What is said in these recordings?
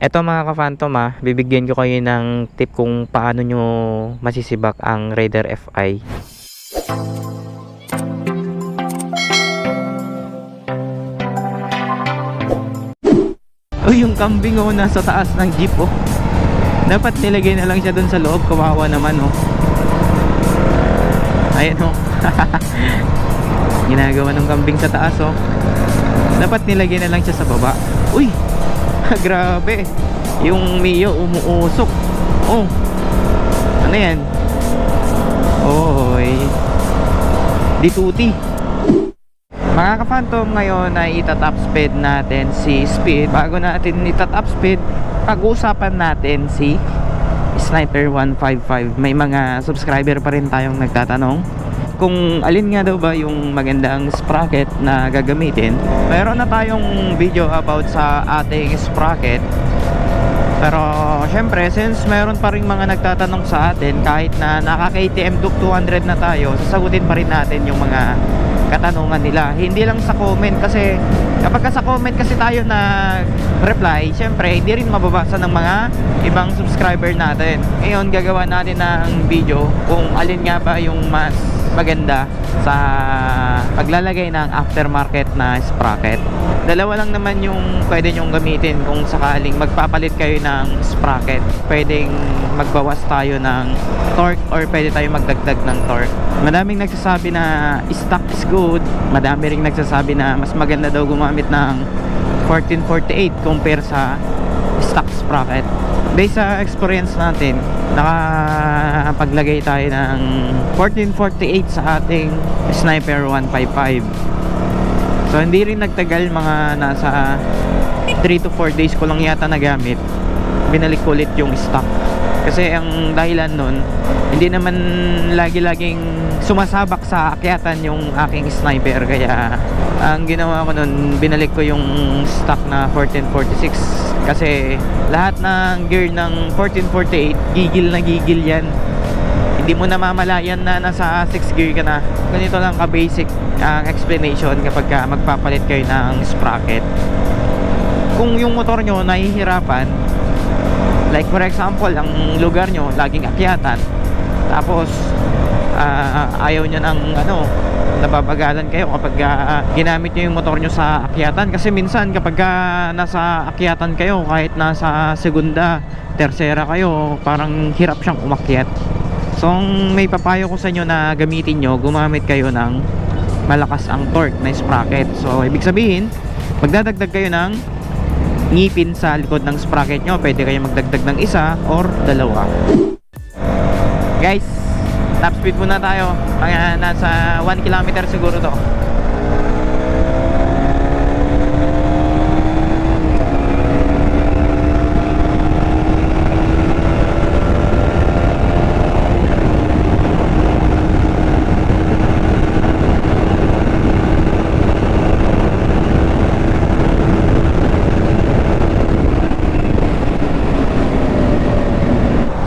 Eto mga ka-phantom ah, bibigyan ko kayo ng tip kung paano nyo masisibak ang Raider FI. Oh, yung kambing oh, nasa taas ng jeep oh. Dapat nilagay na lang siya dun sa loob, kawawa naman oh. Ayan oh. Ginagawa ng kambing sa taas oh. Dapat nilagay na lang siya sa baba. Uy! Grabe. Yung Mio umuusok. Oh. Ano yan? Oy. Dituti. Mga ka-phantom ngayon ay itatop speed natin si Speed. Bago natin itatop speed, pag-uusapan natin si Sniper 155. May mga subscriber pa rin tayong nagtatanong kung alin nga daw ba yung magandang sprocket na gagamitin. Meron na tayong video about sa ating sprocket. Pero syempre, since meron pa rin mga nagtatanong sa atin, kahit na naka-KTM Duke 200 na tayo, sasagutin pa rin natin yung mga katanungan nila. Hindi lang sa comment kasi kapag ka sa comment kasi tayo na reply, syempre hindi rin mababasa ng mga ibang subscriber natin. Ngayon gagawa natin ng video kung alin nga ba yung mas maganda sa paglalagay ng aftermarket na sprocket. Dalawa lang naman yung pwede nyong gamitin kung sakaling magpapalit kayo ng sprocket. Pwedeng magbawas tayo ng torque or pwede tayo magdagdag ng torque. Madaming nagsasabi na stock is good. Madami ring nagsasabi na mas maganda daw gumamit ng 1448 compare sa stock sprocket. Based sa experience natin, nakapaglagay tayo ng 1448 sa ating Sniper 155. So hindi rin nagtagal mga nasa 3 to 4 days ko lang yata nagamit. Binalik ko ulit yung stock. Kasi ang dahilan nun, hindi naman lagi-laging sumasabak sa akyatan yung aking sniper. Kaya ang ginawa ko nun, binalik ko yung stock na 1446. Kasi lahat ng gear ng 1448, gigil na gigil yan. Hindi mo na mamalayan na nasa 6 gear ka na. Ganito lang ka-basic ang explanation kapag ka magpapalit kayo ng sprocket. Kung yung motor nyo nahihirapan, like for example, ang lugar nyo laging akyatan, tapos ah, ayaw nyo ng ano, nababagalan kayo kapag ah, ginamit nyo yung motor nyo sa akyatan? Kasi minsan kapag ah, nasa akyatan kayo kahit nasa segunda, tersera kayo parang hirap siyang umakyat. So may papayo ko sa inyo na gamitin nyo gumamit kayo ng malakas ang torque na sprocket. So ibig sabihin magdadagdag kayo ng ngipin sa likod ng sprocket nyo pwede kayo magdagdag ng isa or dalawa. Guys top speed muna tayo. Mga nasa 1 kilometer siguro to.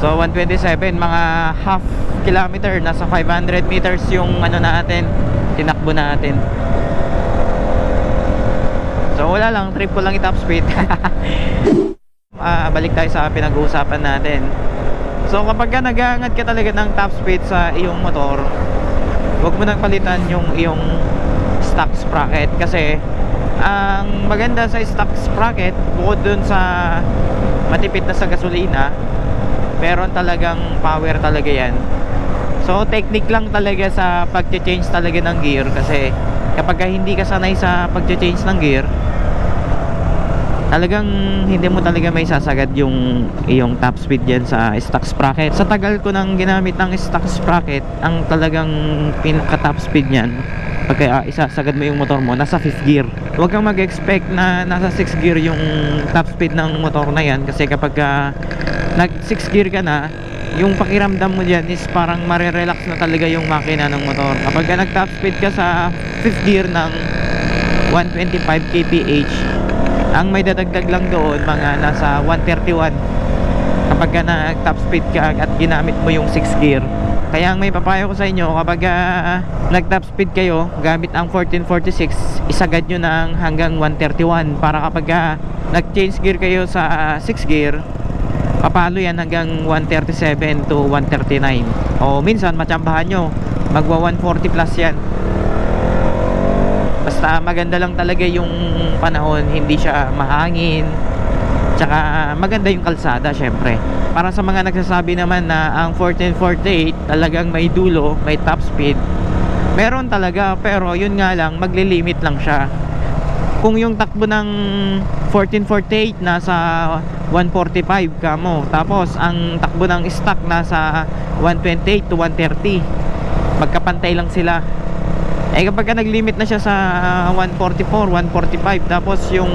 So 127 mga half kilometer nasa 500 meters yung ano natin tinakbo natin. So wala lang trip ko lang i-top speed. Ah, balik tayo sa pinag-uusapan natin. So kapag ka nag-aangat ka talaga ng top speed sa iyong motor, huwag mo nang palitan yung iyong stock sprocket kasi ang maganda sa stock sprocket bukod dun sa matipid na sa gasolina meron talagang power talaga yan so technique lang talaga sa pag-change talaga ng gear kasi kapag ka hindi ka sanay sa pag-change ng gear talagang hindi mo talaga may sasagad yung yung top speed yan sa stock sprocket. Sa tagal ko nang ginamit ng stock sprocket ang talagang pinaka top speed niyan pagka uh, isasagad mo yung motor mo nasa 5th gear. Huwag kang mag-expect na nasa 6th gear yung top speed ng motor na yan kasi kapag uh, nag 6 gear ka na yung pakiramdam mo dyan is parang marirelax na talaga yung makina ng motor. Kapag ka nag top speed ka sa 5th gear ng 125 kph ang may dadagdag lang doon mga nasa 131 kapag ka nag top speed ka at ginamit mo yung 6 gear. Kaya ang may papayo ko sa inyo kapag ah, nag top speed kayo gamit ang 1446, isagad nyo ng hanggang 131 para kapag ah, nag change gear kayo sa 6 gear, papalo yan hanggang 137 to 139 o minsan matsambahan nyo. Magwa 140 plus yan. Basta maganda lang talaga yung panahon. Hindi siya mahangin. Tsaka maganda yung kalsada syempre. Para sa mga nagsasabi naman na ang 1448 talagang may dulo may top speed meron talaga. Pero yun nga lang maglilimit lang siya kung yung takbo ng 1448 nasa 145 ka mo tapos ang takbo ng stock nasa 128 to 130 magkapantay lang sila. Eh kapag ka nag-limit na siya sa 144, 145 tapos yung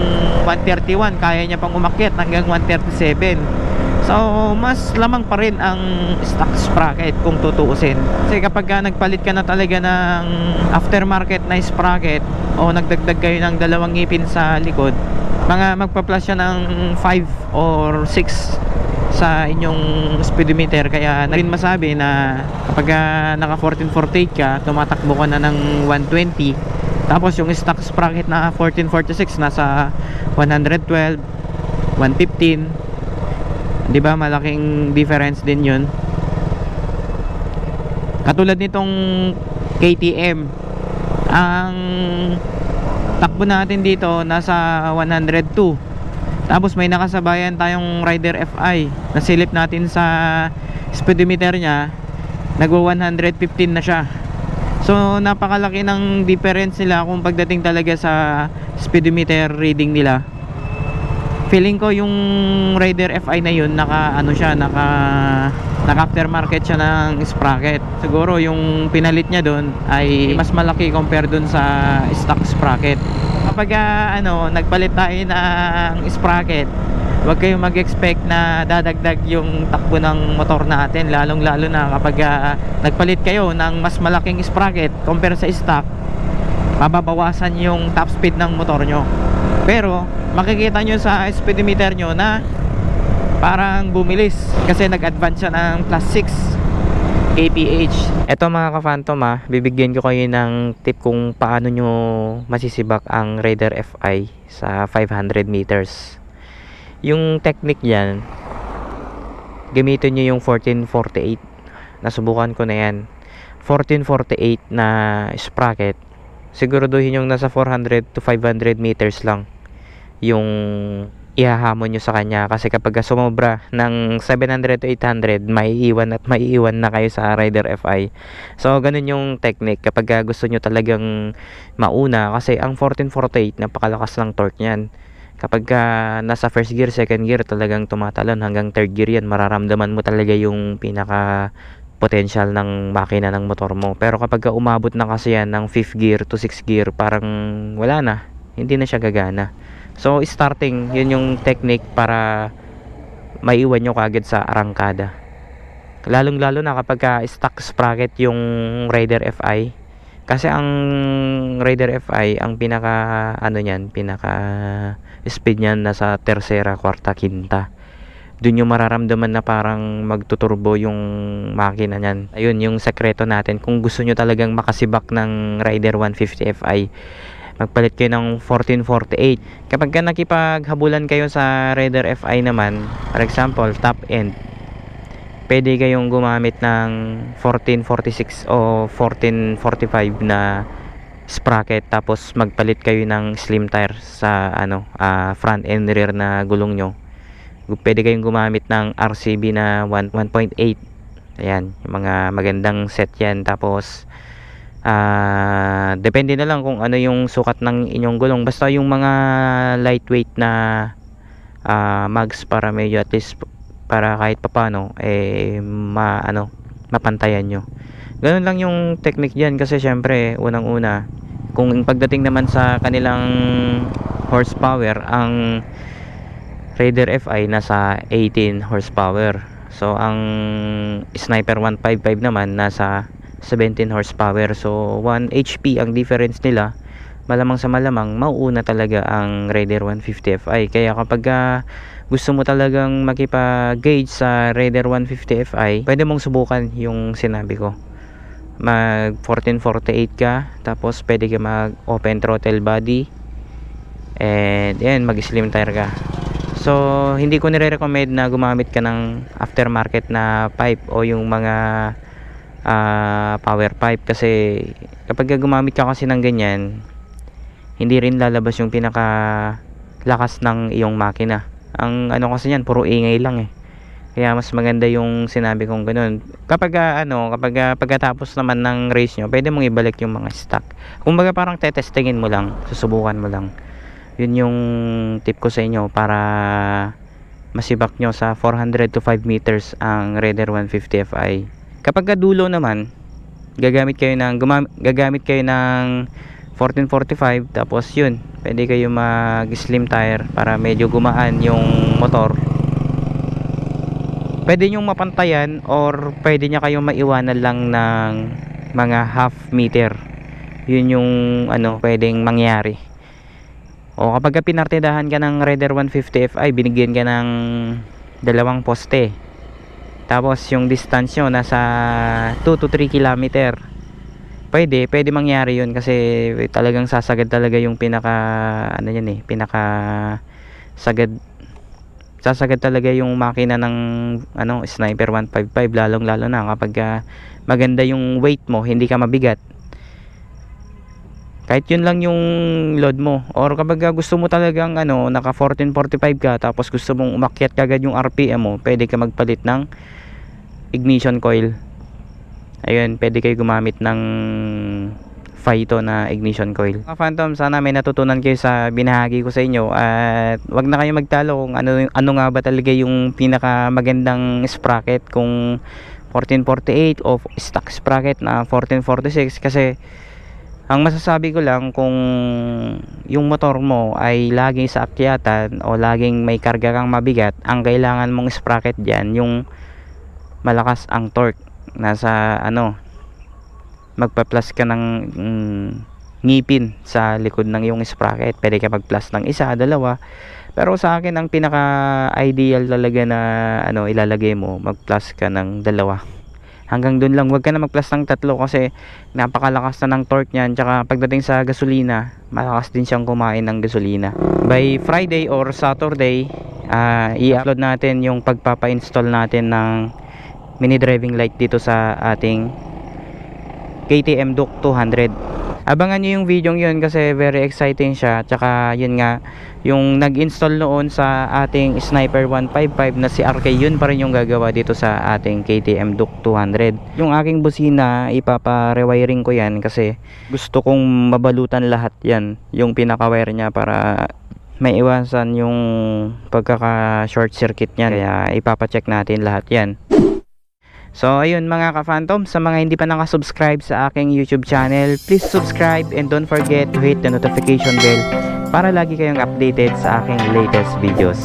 131 kaya niya pang umakyat hanggang 137 so mas lamang pa rin ang stock sprocket kung tutuusin. Kasi kapag ka nagpalit ka na talaga ng aftermarket na sprocket o nagdagdag kayo ng dalawang ngipin sa likod mga magpa-plus siya ng 5 or 6 sa inyong speedometer kaya na rin masabi na kapag ah, naka 1448 ka tumatakbo ka na ng 120 tapos yung stock sprocket na 1446 nasa 112 115 di ba malaking difference din yun. Katulad nitong KTM ang takbo natin dito nasa 102 tapos may nakasabayan tayong Rider FI nasilip natin sa speedometer niya. Nagwa 115 na siya. So napakalaki ng difference nila kung pagdating talaga sa speedometer reading nila feeling ko yung Rider FI na yun naka ano siya naka naka aftermarket siya ng sprocket. Siguro yung pinalit niya doon ay mas malaki compare doon sa stock sprocket. Kapag ah, ano nagpalit tayo ng sprocket huwag kayong mag-expect na dadagdag yung takbo ng motor natin lalong lalo na kapag ah, nagpalit kayo ng mas malaking sprocket compare sa stock mababawasan yung top speed ng motor nyo. Pero makikita nyo sa speedometer nyo na parang bumilis kasi nag-advance siya ng plus 6 kph eto mga ka-phantom ah bibigyan ko kayo ng tip kung paano nyo masisibak ang Raider FI sa 500 meters. Yung technique yan gamitin nyo yung 1448 nasubukan ko na yan. 1448 na sprocket siguraduhin yung nasa 400 to 500 meters lang yung ihahamon nyo sa kanya. Kasi kapag sumobra ng 700 to 800 maiiwan at maiiwan na kayo sa Rider FI so ganun yung technique kapag gusto nyo talagang mauna. Kasi ang 1448 napakalakas ng torque niyan. Kapag ah, nasa first gear second gear talagang tumatalon. Hanggang third gear yan mararamdaman mo talaga yung pinaka potential ng makina ng motor mo. Pero kapag umabot na kasi yan ng 5th gear to 6th gear parang wala na. Hindi na siya gagana So starting, yun yung technique para maiwan nyo kagad sa arangkada. Lalong lalo na kapag ka stock sprocket yung Raider FI. Kasi ang Raider FI, ang pinaka ano niyan, pinaka speed niyan nasa tercera, kwarta, quinta. Doon yung mararamdaman na parang magtuturbo yung makina niyan. Ayun yung sekreto natin. Kung gusto nyo talagang makasibak ng Rider 150 FI, magpalit kayo ng 1448 kapag ka nakipaghabulan kayo sa Raider FI naman for example top end pwede kayong gumamit ng 1446 o 1445 na sprocket tapos magpalit kayo ng slim tire sa ano ah, front and rear na gulong nyo. Pwede kayong gumamit ng RCB na 1 1.8 ayan yung mga magandang set yan. Tapos ah depende na lang kung ano yung sukat ng inyong gulong. Basta yung mga lightweight na ah, mags para medyo at least para kahit papano eh ma ano mapantayan nyo. Ganun lang yung technique diyan kasi syempre unang una kung pagdating naman sa kanilang horsepower ang Raider FI nasa 18 horsepower. So ang Sniper 155 naman nasa 17 horsepower so 1 HP ang difference nila malamang sa malamang mauuna talaga ang Raider 150 Fi kaya kapag uh, gusto mo talagang makipag-gauge sa Raider 150 Fi, pwede mong subukan yung sinabi ko. Mag 1448 ka, tapos pwede ka mag open throttle body, and yan, mag slim tire ka. So, hindi ko nire-recommend na gumamit ka ng aftermarket na pipe o yung mga ah, power pipe kasi kapag gumamit ka kasi ng ganyan, hindi rin lalabas yung pinaka lakas ng iyong makina. Ang ano kasi yan, puro ingay lang eh. Kaya mas maganda yung sinabi kong ganun. Kapag ah, ano, kapag ah, pagkatapos naman ng race nyo, pwede mong ibalik yung mga stock. Kumbaga parang tetestingin mo lang, susubukan mo lang. Yun yung tip ko sa inyo para masibak nyo sa 400 to 5 meters ang Raider 150 Fi. Kapag kadulo naman, gagamit kayo ng gagamit kayo ng 1445 tapos yun, pwede kayo mag slim tire para medyo gumaan yung motor. Pwede nyo mapantayan or pwede niya kayong maiwanan lang ng mga half meter. Yun yung ano, pwedeng mangyari. O kapag ka pinartidahan ka ng Raider 150 Fi, binigyan ka ng dalawang poste. Tapos yung distance nyo nasa 2 to 3 kilometer. Pwede, pwede mangyari yun kasi talagang sasagad talaga yung pinaka ano yan eh, pinaka sagad sasagad talaga yung makina ng ano Sniper 155 lalong lalo na kapag ah, maganda yung weight mo, hindi ka mabigat. Kahit yun lang yung load mo or kapag ah, gusto mo talagang ano naka 1445 ka tapos gusto mong umakyat kagad yung RPM mo, pwede ka magpalit ng ignition coil. Ayun, pwede kayo gumamit ng Phyto na ignition coil. Mga Phantom, sana may natutunan kayo sa binahagi ko sa inyo at wag na kayo magtalo kung ano ano nga ba talaga yung pinaka magandang sprocket kung 1448 o stock sprocket na 1446 kasi ang masasabi ko lang kung yung motor mo ay laging sa akyatan o laging may karga kang mabigat, ang kailangan mong sprocket diyan yung malakas ang torque. Nasa ano, magpa-plus ka ng mm, ngipin sa likod ng iyong sprocket. Pwede ka mag-plus ng isa, dalawa. Pero sa akin ang pinaka ideal talaga na ano ilalagay mo, mag-plus ka ng dalawa hanggang doon lang wag ka na mag-plus ng tatlo kasi napakalakas na ng torque niyan tsaka pagdating sa gasolina malakas din siyang kumain ng gasolina by Friday or Saturday ah, i-upload natin yung pagpapa-install natin ng mini driving light dito sa ating KTM Duke 200 abangan nyo yung video yun kasi very exciting siya. Tsaka yun nga yung nag-install noon sa ating Sniper 155 na si RK yun pa rin yung gagawa dito sa ating KTM Duke 200 yung aking busina ipapa-rewiring ko yan kasi gusto kong mabalutan lahat yan yung pinaka-wire niya para may iwasan yung pagkaka short circuit niya kaya ipapacheck natin lahat yan So ayun mga ka-phantom, sa mga hindi pa nakasubscribe sa aking YouTube channel, please subscribe and don't forget to hit the notification bell para lagi kayong updated sa aking latest videos.